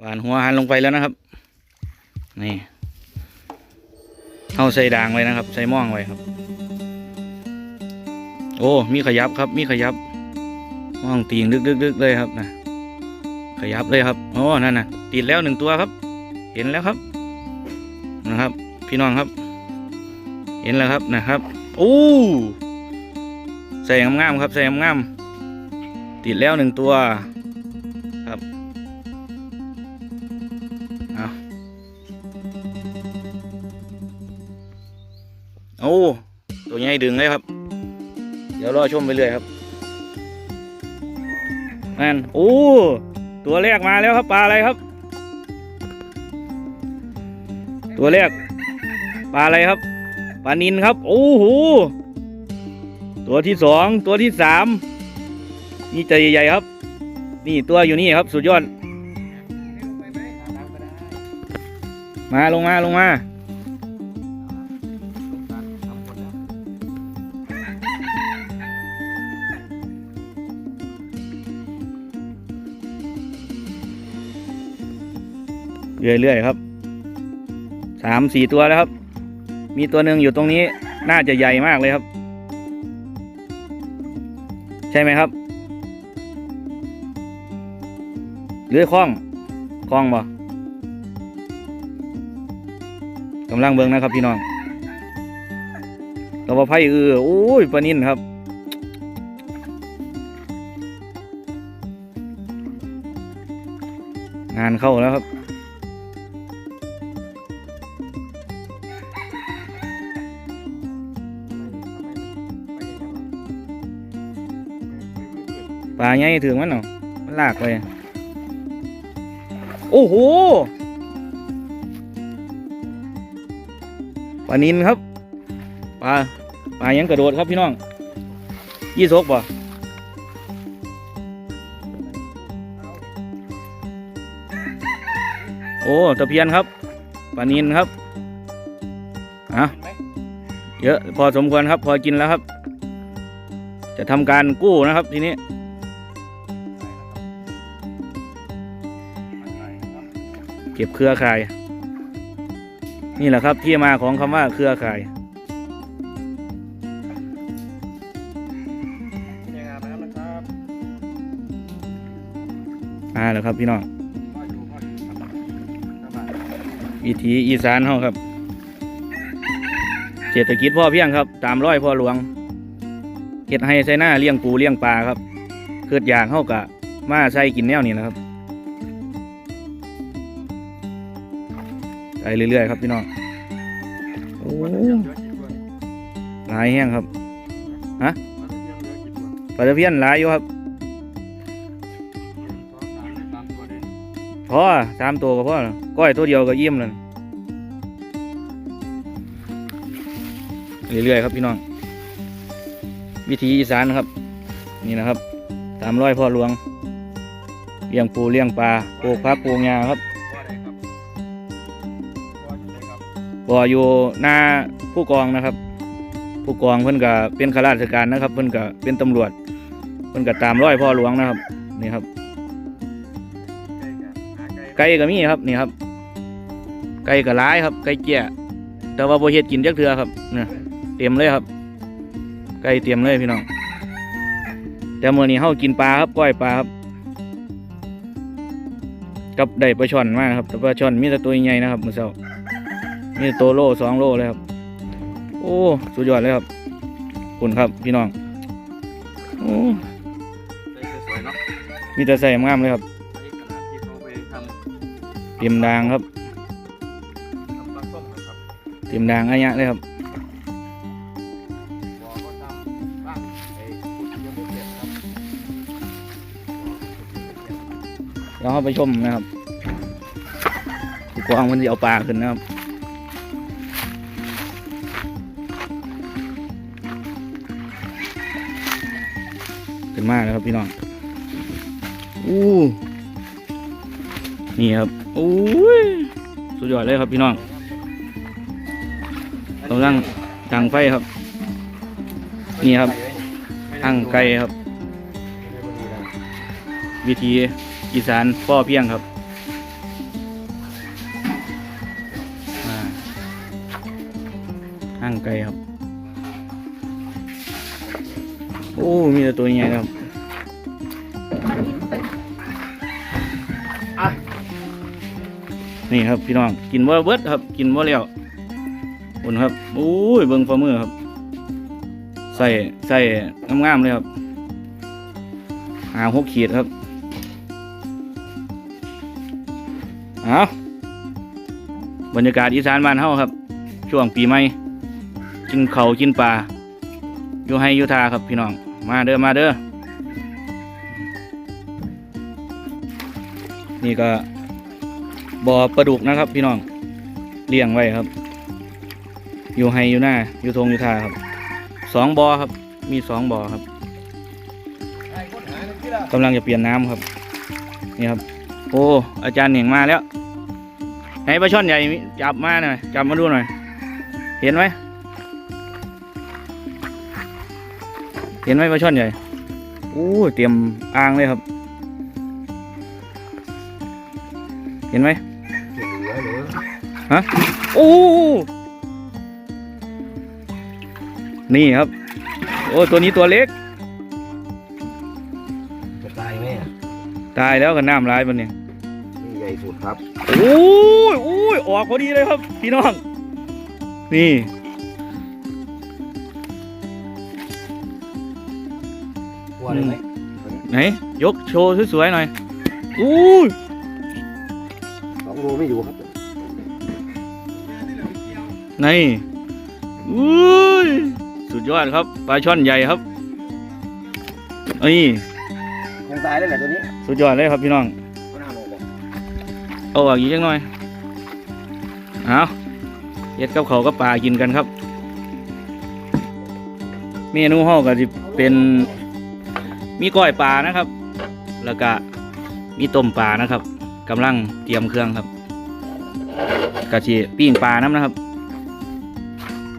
หวานหัวหันลงไปแล้วนะครับ นี่เอาใส่ด่างไว้นะครับ ใส่หม่องไว้ครับ โอ้ มีขยับครับ มีขยับม่องตีงดึกๆเลยครับนะขยับเลยครับโอ้นั่นนะติดแล้วหนึ่งตัวครับ เห็นแล้วครับ นะครับ พี่น้องครับ เห็นแล้วครับนะครับโอ้ใส่งามๆครับ ใส่งามๆติดแล้วหนึ่งตัว โอ้ตัวใหญ่ดึงเลยครับ เดี๋ยวรอชมไปเรื่อยครับนั่นโอ้ตัวแรกมาแล้วครับปลาอะไรครับ ตัวแรกปลาอะไรครับปลานินครับโอ้โหตัวที่สองตัวที่สามนี่ตัวใหญ่ๆครับ นี่ตัวอยู่นี่ครับ สุดยอด มาลงมาลงมา เรื่อยๆครับสามสี่ตัวแล้วครับ มีตัวหนึ่งอยู่ตรงนี้น่าจะใหญ่มากเลยครับ ใช่ไหมครับหรือคล้องคล้องบ่กำลังเบิ่งนะครับพี่น้องตัวไผ่เออโอ้ยปลานินครับงานเข้าแล้วครับ ใหญ่ถึงมันเนาะมันลากไปโอ้โหปลานินครับปลาปลายังกระโดดครับพี่น้อง ยี่สกป่ะโอ้ตะเพียนครับปลานินครับอะเยอะพอสมควรครับ พอกินแล้วครับ จะทำการกู้นะครับทีนี้ เก็บเครือข่าย นี่แหละครับที่มาของคำว่าเครือข่ายยังอาบน้ำนะครับมาแล้วครับพี่น้องพ่ออยู่พ่ออยู่ครับสบายวิถีอีสานเฮาครับ เศรษฐกิจพ่อเพียงครับ ตามร้อยพ่อหลวงเฮ็ดให้ใส่หน้าเลี้ยงปูเลี้ยงปลาครับเกิดอยากเฮากะมาใส่กินแนวนี้นะครับ ไปเรื่อยๆครับพี่น้องโอ้หลายแห้งครับมันจะปลาตะเพียนหลายอยู่ครับสองสามในสามตัวเด่นพอสามตัวก็พอก้อยตัวเดียวก็ยิ้มแล้วเรื่อยๆครับพี่น้อง วิธีอีสานครับ นี่นะครับตามร้อยพ่อหลวงเลี้ยงปูเลี้ยงปลาปลูกผักปลูกหญ้าครับ บ่ออยู่หน้าผู้กองนะครับ ผู้กองเพิ่นก็เป็นข้าราชการนะครับ เพิ่นก็เป็นตำรวจ เพิ่นก็ตามร้อยพ่อหลวงนะครับ นี่ครับ ไก่กันหาไก่ไก่ก็มีครับนี่ครับ ไก่ก็ร้ายครับ ไก่เกี้ยแต่ว่าโบเฮ็ดกินจักเทือครับเนี่ยเต็มเลยครับ ไก่เตรียมเลยพี่น้องแต่เมื้อนี้เฮากินปลาครับก้อยปลาครับกับได้ปลาช่อนมากครับแต่ปลาช่อนมีแต่ตัวใหญ่นะครับมื้อเช้า มีแต่ตัวโลสองโลเลยครับ โอ้ สุดยอดเลยครับขอบคุณครับพี่น้อง โอ้ไก่สวยๆเนาะมีแต่ใส่งามๆเลยครับไอ้ขนาดที่เขาไปทำเตรียมดางครับทำปลาส้มนะครับเตรียมดางอะยะเลยครับบ่อก็ทำบ้างไอ้ขุดยังไม่เสร็จครับบ่อขุดยังไม่เสร็จเราเข้าไปชมนะครับผู้กองมันจะเอาปลาขึ้นนะครับ นมากนะครับพี่น้องอู้นี่ครับอู้สุดยอดเลยครับพี่น้องกำลังตังไฟครับ นี่ครับตั้งไก่ครับ วิธีอีสานพ่อเพียงครับ แต่ตัวใหญ่ครับอะนี่ครับพี่น้องกินว่าเบิดครับ กินว่าแล้วอุ่นครับโอ้ยเบิ่งฝ่ามือครับ ใส่ใส่งามๆเลยครับหาหกขีดครับเอาบรรยากาศอีสานบ้านเฮาครับ ช่วงปีใหม่กินเขาวกินปลา อยู่ให้อยู่ทาครับพี่น้อง มาเด้อมาเด้อ นี่ก็บ่อปลาดุกนะครับ พี่น้อง เลี้ยงไว้ครับ อยู่ให้อยู่หน้าอยู่ทงอยู่ทาครับ สองบ่อครับ มีสองบ่อครับไอ้คนหาละกำลังจะเปลี่ยนน้ำครับ นี่ครับ โอ้ อาจารย์เหน่งมาแล้ว ไหนปลาช่อนใหญ่จับมาหน่อย จับมาดูหน่อย เห็นไหม เห็นไหมปลาช่อนใหญ่โอ้เตรียมอ่างเลยครับ เห็นไหมเหลือเหลือโอ้นี่ครับ โอ้ตัวนี้ตัวเล็กจะตายไหมอะตายแล้วกันน้ำร้ายมันเนี่ยนี่ใหญ่สุดครับโอ้ยโอ้ยออกพอดีเลยครับ พี่น้อง นี่ กลัวเลยไหมไหน ยกโชว์สวยๆหน่อยอู้ยสองรูไม่อยู่ครับนี่อุ้ยสุดยอดครับปลาช่อนใหญ่ครับนี่คงตายแล้วแหละตัวนี้สุดยอดเลยครับพี่น้องก็น่าลงบอกเอาออกอีกจังหน่อยเอาเย็ดกับเขาวกับปลากินกันครับ เมนูห่อก็จะเป็น มีก้อยปลานะครับ แล้วก็มีต้มปลานะครับกำลังเตรียมเครื่องครับกะทิปิ้งปลาน้ำนะครับ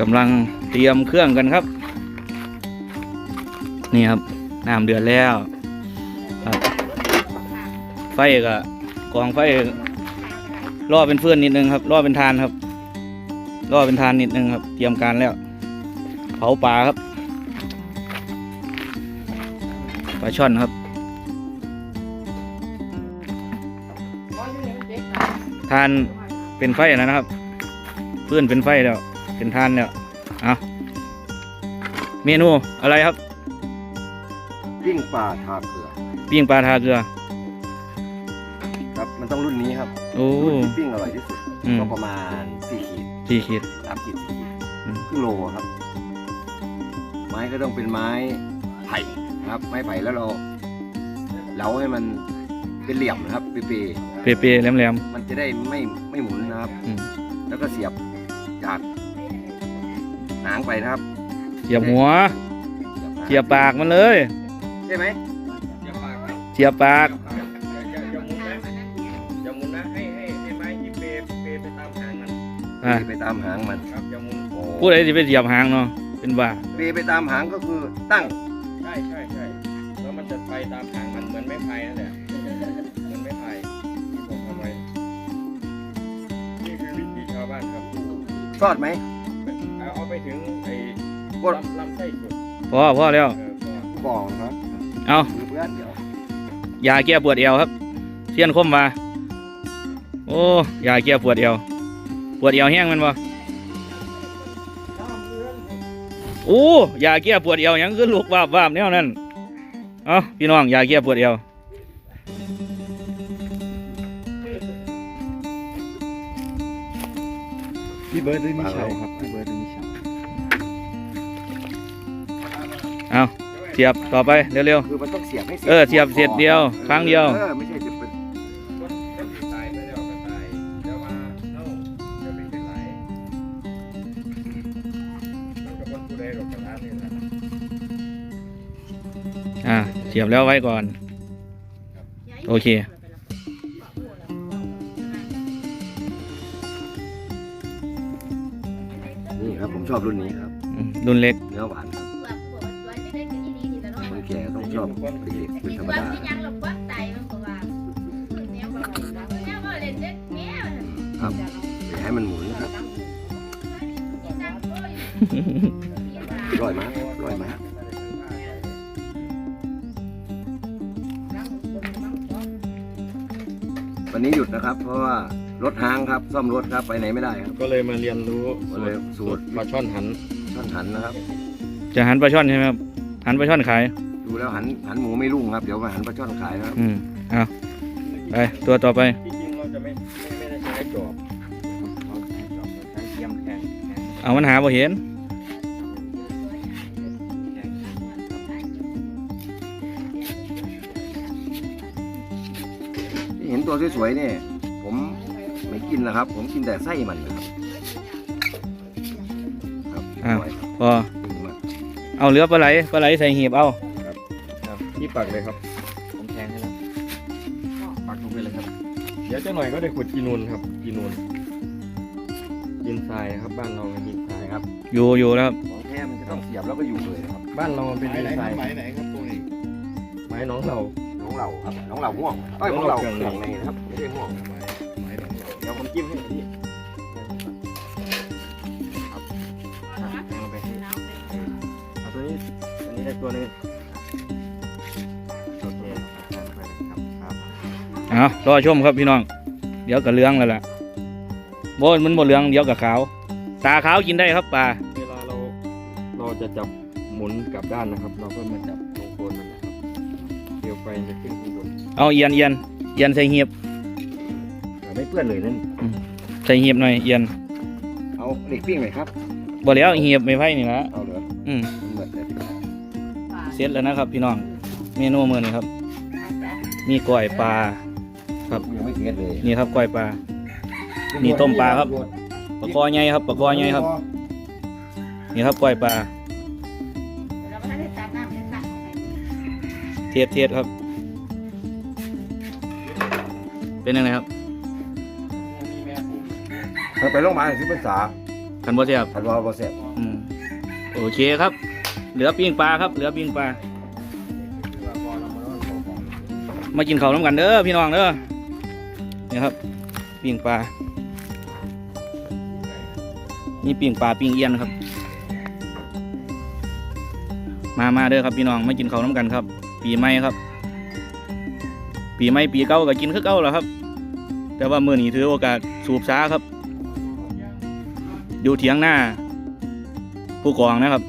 กำลังเตรียมเครื่องกันครับ นี่ครับน้ำเดือดแล้วครับ ไฟก็กองไฟรอเป็นเฟื่อนนิดนึงครับรอเป็นทานครับรอเป็นทานนิดนึงครับ เตรียมการแล้ว เผาปลาครับ ปลาช่อนครับ ทานเป็นไฟแล้วนะครับ เพื่อนเป็นไฟแล้ว เป็นทานแล้วเอาเมนูอะไรครับ ปิ้งปลาทาเกลือ ปิ้งปลาทาเกลือ ครับมันต้องรุ่นนี้ครับโอ้รุ่นที่ปิ้งอร่อยที่สุดอืมก็ประมาณสี่ขีดสี่ขีดสามขีดสี่ขีดอืมครึ่งโลครับ ไม้ก็ต้องเป็นไม้ ไผ่นะครับ ไม้ไผ่แล้วเราเหลาให้มันเป็นเหลี่ยมนะครับเปเปเปรี้ยๆแหลมๆมันจะได้ไม่ไม่หมุนนะครับ ๆอืมแล้วก็เสียบจากหางไปนะครับเสียบหัวหางเสียบปากมันเลย ใช่ไหมเสียบปากอย่าอย่าหมุนนะอย่าหมุนนะให้ให้ให้ไม้หยิบเปเปไปตามหางมันอะไปตามหางมันครับอย่าหมุน โอ้พูดอะไรที่ไปเสียบหางเนาะ เป็นบ้าเปไปตามหางก็คือตั้ง จะไปตามหางมันเหมือนไม้พายนั่นแหละเหมือนไม้พายที่ผมทำไว้นี่คือวิธีชาวบ้านครับทอดไหมเอาเอาไปถึงไอ้กดลำลำไส้สุดพอพอแล้วเออก็บ่องครับเอามือเพื่อนเดี๋ยวยาแก้ปวดเอวครับเทียนคมมาโอ้ยาแก้ปวดเอวปวดเอวแห้งแมันบ่โอ้ยาแก้ปวดเอวหยังคือลูกวาบวาบแนวนั้น เอาพี่น้องยาแก้ปวดเอวพี่เบิร์ดด้วยมิชัยครับพี่เบิร์ดด้วยมิชัยเอาเสียบต่อไปเร็วคือมันต้องเสียบให้เออเสียบเสร็จเดียว ครั้งเดียว เออไม่ใช่ สียบแล้วไว้ก่อน โอเค นี่ครับผมชอบรุ่นนี้ครับ อืมรุ่นเล็ก เนื้อหวานครับคนแก่ต้องชอบเด็กๆเป็นธรรมดาครับอย่าให้มันหมุนครับร้อยมาร้อยมา วันนี้หยุดนะครับ เพราะว่ารถห้างครับซ่อมรถครับไปไหนไม่ได้ครับ ก็เลยมาเรียนรู้ก็เลยสูตรปลาช่อนหันท่านหันนะครับ จะหันปลาช่อนใช่ไหมครับ หันปลาช่อนขาย ดูแล้วหันหันหมูไม่รุ่งครับเดี๋ยวมาหันปลาช่อนขายนะครับอืมเอาไปตัวต่อไป ที่จริงเราจะไม่ไม่ไม่ได้ใช้จอบเราใช้จอบเราใช้เทียมแทนแทนเอามันหาบ่เห็น ตัวสวยๆเนี่ยผมไม่กินนะครับ ผมกินแต่ไส้มันนะครับครับอ้าวร่ยครับพอดีมากเอาเหลือปลาไหลปลาไหลใส่หีบเอาครับที่ปักเลยครับ ผมแทงให้แล้วปักลงไปเลยครับ เดี๋ยวจะหน่อยก็ได้ขุดกีนูนครับกีนูนดินทรายครับ บ้านเราเป็นดินทรายครับ อยู่อยู่แล้วครับของแท้มันจะต้องเสียบแล้วก็อยู่เลยนะครับ บ้านเรามันเป็นดินทราย ไหนไหนครับพวกนี้ไม้น้องเราน้อง เหล่าครับน้องเหล่าม่วงเอ้ยน้น้อองงเหเหล่าล่าเครื่องในเครื่องในนะครับไม่ใช่ม่วงไม้ไม้ของเราเดี๋ยวผมจิ้มให้พี่ครับอะแทงลงไปเอาตัวนี้อันนี้ได้ตัวหนึงโอเคแทงลงไปเลยครับครับเอารอชมครับพี่น้อง เดี๋ยวกับเหลืองแล้วล่ะโบมันบ่เหลืองเดี๋ยวกับขาว ตาขาวกินได้ครับปลาเวลาเราเราจะจับหมุนกลับด้านนะครับ เราก็มาจับ ไฟจะขึ้นข้างบนเอาเอียนเอียนเอียนใส่หีบแต่ไม่เปื้อนเลยนั่นใส่หีบหน่อยเอียนเอาเหล็กปิ้งหน่อยครับ บ่แล้วหีบไม่ไผ่นี่ละเอาเหรออืมมันเหมือนแต่เสร็จแล้วนะครับ พี่น้องเมนูมื้อนี้ครับ มีก้อยปลาครับยังไม่เสร็จเลยนี่ครับก้อยปลา นี่ต้มปลาครับปลาคอใหญ่ครับปลาคอใหญ่ครับ นี่ครับก้อยปลา เทียบเทียบครับ เป็นยังไงครับไปโรงพยาบาลสิภาษาคันบ่เทียบทันว่าบ่เสร็จอืมโอเคครับ เหลือปิ้งปลาครับ เหลือปิ้งปลา มากินข้าวน้ำกันเด้อพี่น้องเด้อนี่ครับปิ้งปลา นี่ปิ้งปลาปิ้งเอียนครับ มามาเด้อครับพี่น้องมากินข้าวน้ำกันครับ ปีใหม่ครับ ปีใหม่ปีเก่าก็กินคือเก่าแหล้วครับ แต่ว่ามื่อนี้ถือโอกาสสูบช้าครับ อยู่เถียงหน้า ผู้กองนะครับ